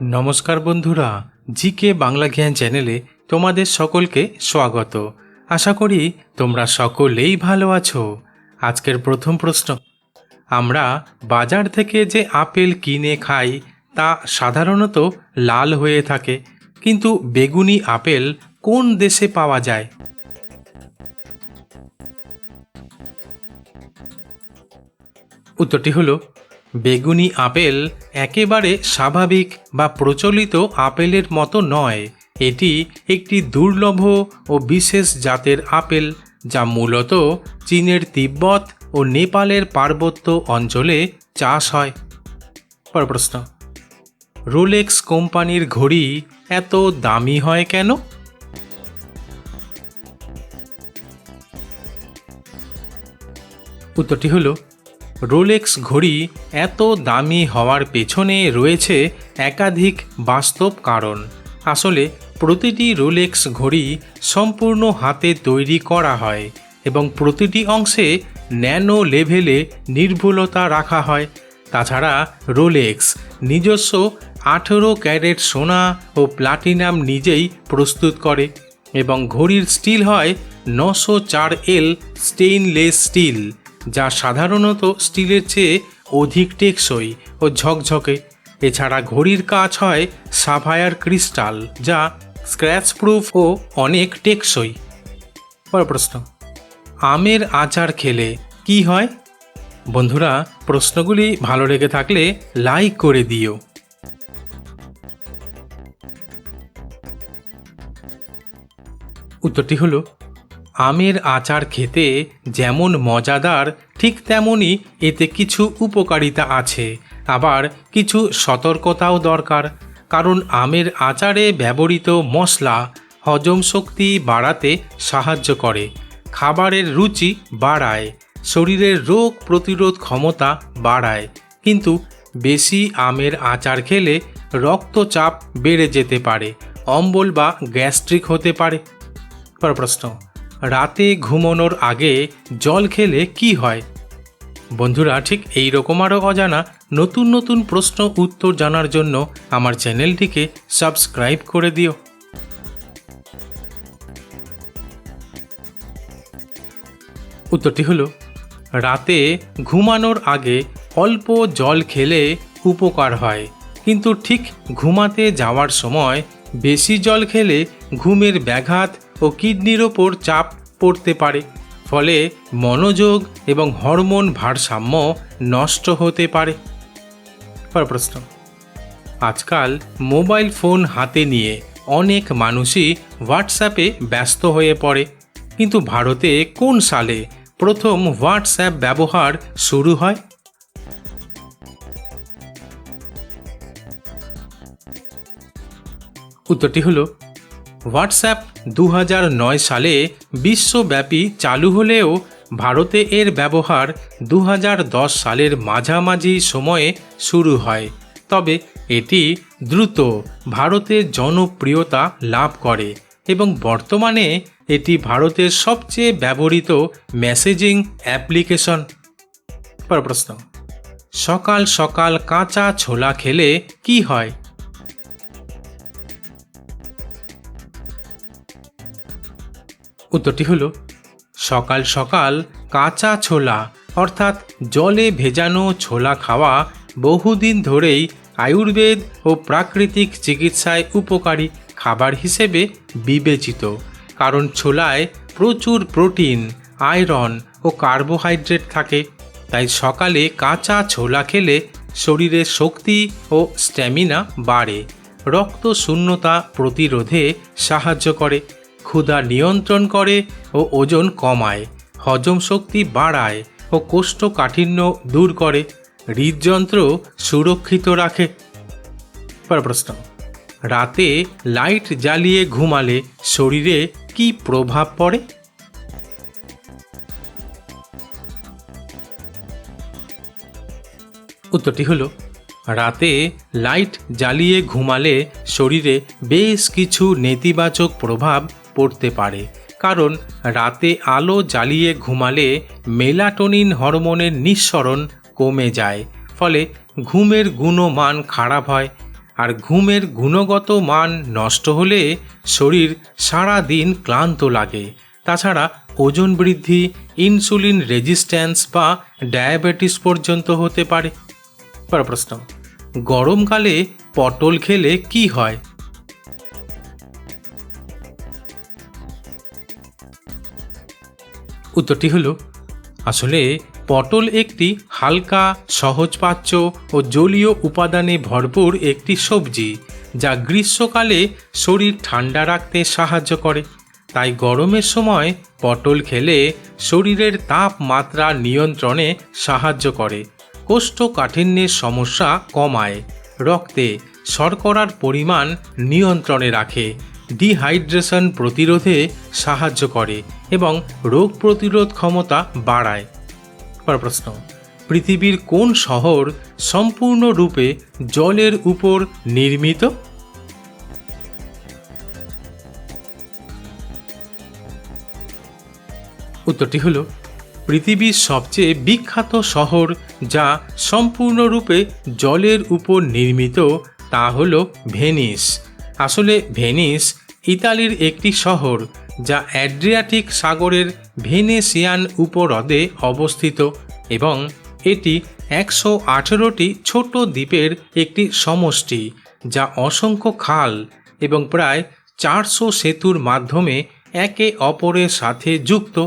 নমস্কার বন্ধুরা জি কে বাংলা জ্ঞান চ্যানেলে তোমাদের সকলকে স্বাগত। আশা করি তোমরা সকলেই ভালো আছো। আজকের প্রথম প্রশ্ন, আমরা বাজার থেকে যে আপেল কিনে খাই, তা সাধারণত লাল হয়ে থাকে, কিন্তু বেগুনি আপেল কোন দেশে পাওয়া যায়? উত্তরটি হলো বেগুনি আপেল একেবারে স্বাভাবিক বা প্রচলিত আপেলের মতো নয়। এটি একটি দুর্লভ ও বিশেষ জাতের আপেল যা মূলত চীনের তিব্বত ও নেপালের পার্বত্য অঞ্চলে চাষ হয়। পর প্রশ্ন, রোলেক্স কোম্পানির ঘড়ি এত দামি হয় কেন? উত্তরটি হলো রোলেক্স ঘড়ি এত দামি হওয়ার পেছনে রয়েছে একাধিক বাস্তব কারণ। আসলে প্রতিটি রোলেক্স ঘড়ি সম্পূর্ণ হাতে তৈরি করা হয় এবং প্রতিটি অংশে ন্যানো লেভেলে নির্ভুলতা রাখা হয়। তাছাড়া রোলেক্স নিজস্ব আঠেরো ক্যারেট সোনা ও প্লাটিনাম নিজেই প্রস্তুত করে এবং ঘড়ির স্টিল হয় নশো চার এল স্টেইনলেস স্টিল। যা সাধারণত স্টিলের চেয়ে অধিক টেকসই ও ঝকঝকে। এছাড়া ঘড়ির কাজ হয় সাফায়ার ক্রিস্টাল, যা স্ক্র্যাচ প্রুফ ও অনেক টেকসই। পর প্রশ্ন, আমের আচার খেলে কি হয়? বন্ধুরা, প্রশ্নগুলি ভালো লেগে থাকলে লাইক করে দিও। উত্তরটি হলো আমের আচার খেতে যেমন মজাদার, ঠিক তেমনই এতে কিছু উপকারিতা আছে। আবার কিছু সতর্কতাও দরকার, কারণ আমের আচারে ব্যবহৃত মশলা হজম শক্তি বাড়াতে সাহায্য করে, খাবারের রুচি বাড়ায়, শরীরের রোগ প্রতিরোধ ক্ষমতা বাড়ায়। কিন্তু বেশি আমের আচার খেলে রক্তচাপ বেড়ে যেতে পারে, অম্বল বা গ্যাস্ট্রিক হতে পারে। পর প্রশ্ন। রাতে ঘুমানোর আগে জল খেলে কি হয়? বন্ধুরা, ঠিক এই রকম আরও অজানা নতুন নতুন প্রশ্ন উত্তর জানার জন্য আমার চ্যানেলটিকে সাবস্ক্রাইব করে দিও। উত্তরটি হলো, রাতে ঘুমানোর আগে অল্প জল খেলে উপকার হয়, কিন্তু ঠিক ঘুমাতে যাওয়ার সময় বেশি জল খেলে ঘুমের ব্যাঘাত ও কিডনির ওপর চাপ পড়তে পারে, ফলে মনোযোগ এবং হরমোন ভারসাম্য নষ্ট হতে পারে। প্রশ্ন। আজকাল মোবাইল ফোন হাতে নিয়ে অনেক মানুষই হোয়াটসঅ্যাপে ব্যস্ত হয়ে পড়ে। কিন্তু ভারতে কোন সালে প্রথম হোয়াটসঅ্যাপ ব্যবহার শুরু হয়? উত্তরটি হলো হোয়াটসঅ্যাপ দু সালে বিশ্বব্যাপী চালু হলেও ভারতে এর ব্যবহার দু হাজার দশ সালের মাঝামাঝি সময়ে শুরু হয়। তবে এটি দ্রুত ভারতে জনপ্রিয়তা লাভ করে এবং বর্তমানে এটি ভারতের সবচেয়ে ব্যবহৃত মেসেজিং অ্যাপ্লিকেশন। পর প্রশ্ন, সকাল সকাল কাঁচা ছোলা খেলে কি হয়? উত্তরটি হলো, সকাল সকাল কাঁচা ছোলা, অর্থাৎ জলে ভেজানো ছোলা খাওয়া বহুদিন ধরেই আয়ুর্বেদ ও প্রাকৃতিক চিকিৎসায় উপকারী খাবার হিসেবে বিবেচিত। কারণ ছোলায় প্রচুর প্রোটিন, আয়রন ও কার্বোহাইড্রেট থাকে। তাই সকালে কাঁচা ছোলা খেলে শরীরে শক্তি ও স্ট্যামিনা বাড়ে। রক্ত শূন্যতা প্রতিরোধে সাহায্য করে। ক্ষুধা নিয়ন্ত্রণ করে ও ওজন কমায়, হজম শক্তি বাড়ায় ও কোষ্ঠকাঠিন্য দূর করে। হৃদযন্ত্র সুরক্ষিত রাখে। প্রশ্ন, রাতে লাইট জ্বালিয়ে ঘুমালে শরীরে কি প্রভাব পড়ে? উত্তরটি হলো, রাতে লাইট জ্বালিয়ে ঘুমালে শরীরে বেশ কিছু নেতিবাচক প্রভাব পড়তে পারে। কারণ রাতে আলো জ্বালিয়ে ঘুমালে মেলাটোনিন হরমোনের নিঃসরণ কমে যায়। ফলে ঘুমের গুণমান খারাপ হয় আর ঘুমের গুণগত মান নষ্ট হলে শরীর সারা দিন ক্লান্ত লাগে। তাছাড়া ওজন বৃদ্ধি, ইনসুলিন রেজিস্ট্যান্স বা ডায়াবেটিস পর্যন্ত হতে পারে। পর প্রশ্ন, গরমকালে পটল খেলে কি হয়? উত্তরটি হলো, আসলে পটল একটি হালকা সহজপাচ্য ও জলীয় উপাদানে ভরপুর একটি সবজি যা গ্রীষ্মকালে শরীর ঠান্ডা রাখতে সাহায্য করে। তাই গরমের সময় পটল খেলে শরীরের তাপমাত্রা নিয়ন্ত্রণে সাহায্য করে। কোষ্ঠকাঠিন্যের সমস্যা কমায়। রক্তে শর্করার পরিমাণ নিয়ন্ত্রণে রাখে। ডিহাইড্রেশন প্রতিরোধে সাহায্য করে এবং রোগ প্রতিরোধ ক্ষমতা বাড়ায়। পর প্রশ্ন, পৃথিবীর কোন শহর সম্পূর্ণরূপে জলের উপর নির্মিত? উত্তরটি হল, পৃথিবীর সবচেয়ে বিখ্যাত শহর যা সম্পূর্ণরূপে জলের উপর নির্মিত তা হল ভেনিস। আসলে ভেনিস, ইতালির একটি শহর যা অ্যাড্রিয়াটিক সাগরের ভেনেসিয়ান উপহ্রদে অবস্থিত এবং এটি একশো আঠেরোটি ছোট দ্বীপের একটি সমষ্টি যা অসংখ্য খাল এবং প্রায় চারশো সেতুর মাধ্যমে একে অপরের সাথে যুক্ত।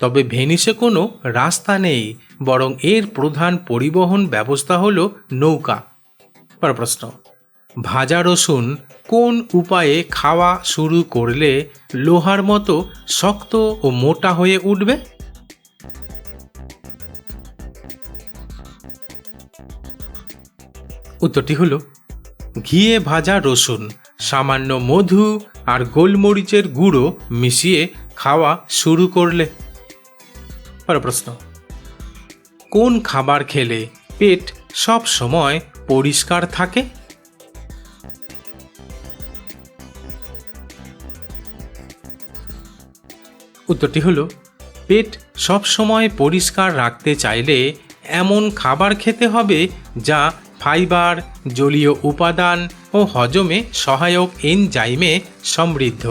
তবে ভেনিসে কোনো রাস্তা নেই, বরং এর প্রধান পরিবহন ব্যবস্থা হল নৌকা। পর প্রশ্ন। ভাজা রসুন কোন উপায়ে খাওয়া শুরু করলে লোহার মতো শক্ত ও মোটা হয়ে উঠবে? উত্তরটি হলো, ঘিয়ে ভাজা রসুন, সামান্য মধু আর গোলমরিচের গুঁড়ো মিশিয়ে খাওয়া শুরু করলে। পর প্রশ্ন, কোন খাবার খেলে পেট সব সময় পরিষ্কার থাকে? উত্তরটি হলো, পেট সবসময় পরিষ্কার রাখতে চাইলে এমন খাবার খেতে হবে যা ফাইবার, জলীয় উপাদান ও হজমে সহায়ক এনজাইমে সমৃদ্ধ,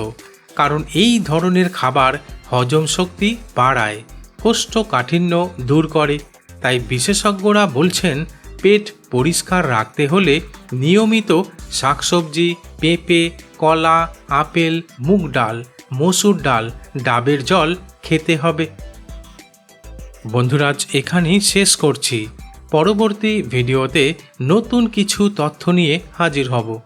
কারণ এই ধরনের খাবার হজম শক্তি বাড়ায়, কোষ্ঠকাঠিন্য দূর করে। তাই বিশেষজ্ঞরা বলছেন, পেট পরিষ্কার রাখতে হলে নিয়মিত শাকসবজি, পেঁপে, কলা, আপেল, মুগ ডাল মসুর ডাল, ডাবের জল খেতে হবে। বন্ধুরাজ এখানেই শেষ করছি। পরবর্তী ভিডিওতে নতুন কিছু তথ্য নিয়ে হাজির হব।